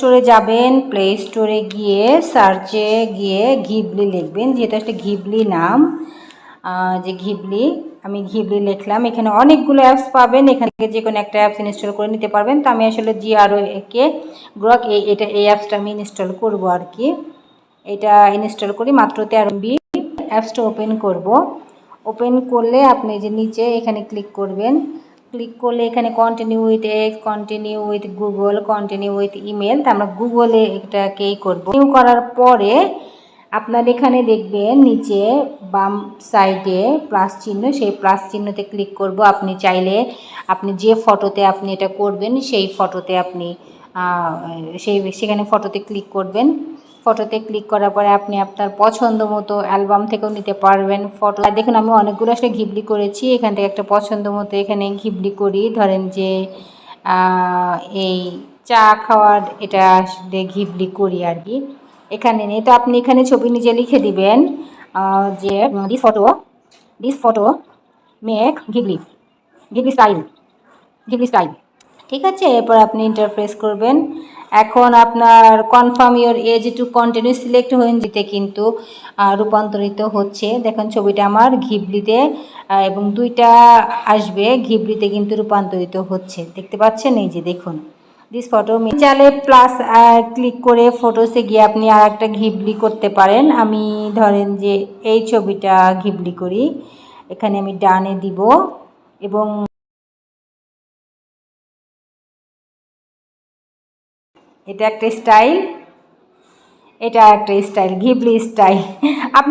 স্টোরে যাবেন প্লে স্টোরে গিয়ে সার্চে গিয়ে ঘিবলি লিখবেন, যেহেতু একটা ঘিবলি নাম যে ঘিবলি আমি ঘিবলি লিখলাম। এখানে অনেকগুলো অ্যাপস পাবেন, এখান থেকে যে কোনো একটা অ্যাপস ইনস্টল করে নিতে পারবেন। তো আমি আসলে জি আরও একে গ্রক এটা, এই অ্যাপসটা আমি ইনস্টল করব আর কি। এটা ইনস্টল করি, মাত্র তেরো বি অ্যাপসটা ওপেন করব। ওপেন করলে আপনি যে নিচে এখানে ক্লিক করবেন ক্লিক করলে এখানে continue with X continue with Google continue with email তো আমরা গুগলে এটাকেই করব। কন্টিনিউ করার পরে আপনার এখানে দেখবেন নিচে বাম সাইডে প্লাস চিহ্ন, সেই প্লাস চিহ্নতে ক্লিক করব। আপনি চাইলে আপনি যে ফটোতে আপনি এটা করবেন, সেই ফটোতে আপনি সেই, সেখানে ফটোতে ক্লিক করবেন। ফটোতে ক্লিক করার পরে আপনি আপনার পছন্দ মতো অ্যালবাম থেকেও নিতে পারবেন ফটো দেখুন, আমি অনেকগুলো আসলে ঘিবলি করেছি। এখান থেকে একটা পছন্দ মতো এখানে ঘিবলি করি। ধরেন যে এই চা খাওয়ার এটা আসলে ঘিবলি করি আর কি। এখানে নিয়ে তো আপনি এখানে ছবি নিজে লিখে দিবেন যে this photo this photo make Ghibli Ghibli style Ghibli style ঠিক আছে? এরপর আপনি ইন্টারফেস করবেন। এখন আপনার confirm your age to continue select যেতে কিন্তু রূপান্তরিত হচ্ছে। দেখেন, ছবিটা আমার ঘিবলিতে এবং দুইটা আসবে, ঘিবলিতে কিন্তু রূপান্তরিত হচ্ছে। দেখতে পাচ্ছেন? এই যে দেখুন। দিস ফটো চালে প্লাস ক্লিক করে ফটোসে গিয়ে আপনি আর একটা ঘিবলি করতে পারেন। আমি ধরেন যে এই ছবিটা ঘিবলি করি। এখানে আমি ডানে দিব এবং এটা একটা স্টাইল এটা একটা স্টাইল ঘিবলি স্টাইল আপনি